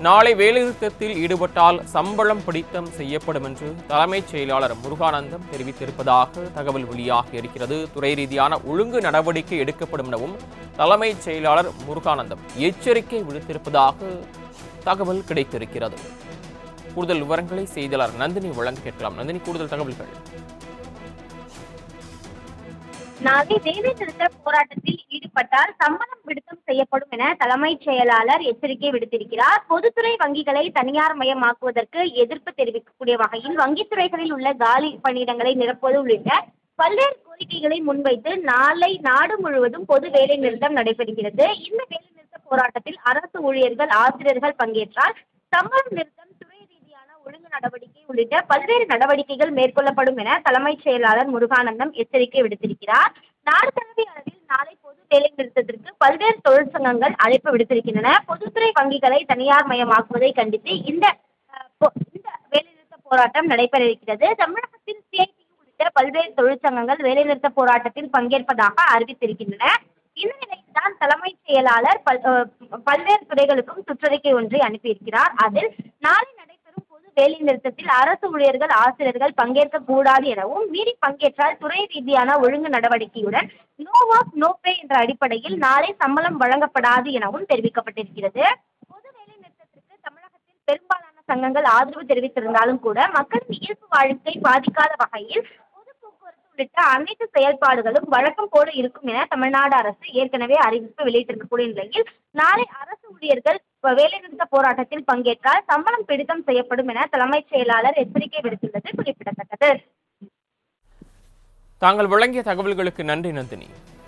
நாளை வேலைநிறுத்தத்தில் ஈடுபட்டால் சம்பளம் பிடித்தம் செய்யப்படும் என்று தலைமைச் செயலாளர் முருகானந்தம் தெரிவித்திருப்பதாக தகவல் வெளியாகி இருக்கிறது. துறை ரீதியான ஒழுங்கு நடவடிக்கை எடுக்கப்படும் எனவும் தலைமைச் செயலாளர் முருகானந்தம் எச்சரிக்கை விடுத்திருப்பதாக தகவல் கிடைத்திருக்கிறது. கூடுதல் விவரங்களை செய்தியாளர் நந்தினி வழங்க கேட்கலாம். நந்தினி கூடுதல் தகவல்கள். நாளை வேலை நிறுத்த போராட்டத்தில் ஈடுபட்டால் சம்பளம் விடுத்தம் செய்யப்படும் என தலைமைச் செயலாளர் எச்சரிக்கை விடுத்திருக்கிறார். பொதுத்துறை வங்கிகளை தனியார் மயமாக்குவதற்கு எதிர்ப்பு தெரிவிக்கக்கூடிய வகையில் வங்கித்துறைகளில் உள்ள காலி பணியிடங்களை நிரப்புவது உள்ளிட்ட பல்வேறு கோரிக்கைகளை முன்வைத்து நாளை நாடு முழுவதும் பொது வேலை நிறுத்தம் நடைபெறுகிறது. இந்த வேலை நிறுத்த போராட்டத்தில் அரசு ஊழியர்கள் ஆசிரியர்கள் பங்கேற்றால் சம்பளம் நிறுத்தம் துறை ரீதியான ஒழுங்கு நடவடிக்கை உள்ளிட்ட பல்வேறு நடவடிக்கைகள் மேற்கொள்ளப்படும் என தலைமைச் செயலாளர் முருகானந்தம் எச்சரிக்கை விடுத்திருக்கிறார். நாடு தழுவிய அளவில் நாளை வேலை நிறுத்தத்திற்கு பல்வேறு தொழிற்சங்கங்கள் அழைப்பு விடுத்திருக்கின்றன. பொதுத்துறை வங்கிகளை தனியார் மயமாக்குவதை கண்டித்து இந்த இந்த வேலைநிறுத்த போராட்டம் நடைபெற இருக்கிறது. தமிழகத்தில் சிஐடி உள்ளிட்ட பல்வேறு தொழிற்சங்கங்கள் வேலைநிறுத்த போராட்டத்தில் பங்கேற்பதாக அறிவித்திருக்கின்றன. இந்த நிலையில் தான் தலைமைச் செயலாளர் பல் பல்வேறு துறைகளுக்கும் சுற்றறிக்கை ஒன்றை அனுப்பியிருக்கிறார். அதில் நாளை வேலை நிறுத்தத்தில் அரசு ஊழியர்கள் ஆசிரியர்கள் பங்கேற்க கூடாது எனவும் மீறி பங்கேற்றால் துறை ரீதியான ஒழுங்கு நடவடிக்கையுடன் நோ ஒர்க் நோ பே என்ற அடிப்படையில் நாளை சம்பளம் வழங்கப்படாது எனவும் தெரிவிக்கப்பட்டிருக்கிறது. பொது வேலை நிறுத்தத்திற்கு தமிழகத்தில் பெரும்பாலான சங்கங்கள் ஆதரவு தெரிவித்திருந்தாலும் கூட மக்களின் இயல்பு வாழ்க்கை பாதிக்காத வகையில் பொது போக்குவரத்து உள்ளிட்ட அனைத்து செயல்பாடுகளும் வழக்கம் போல இருக்கும் என தமிழ்நாடு அரசு ஏற்கனவே அறிவிப்பு வெளியிட்டிருக்கக்கூடிய நிலையில் நாளை அரசு ஊழியர்கள் வேலைநிறுத்த போராட்டத்தில் பங்கேற்றால் சம்பளம் பிடித்தம் செய்யப்படும் என தலைமைச் செயலாளர் எச்சரிக்கை விடுத்துள்ளது குறிப்பிடத்தக்கது. தாங்கள் வழங்கிய தகவல்களுக்கு நன்றி நந்தினி.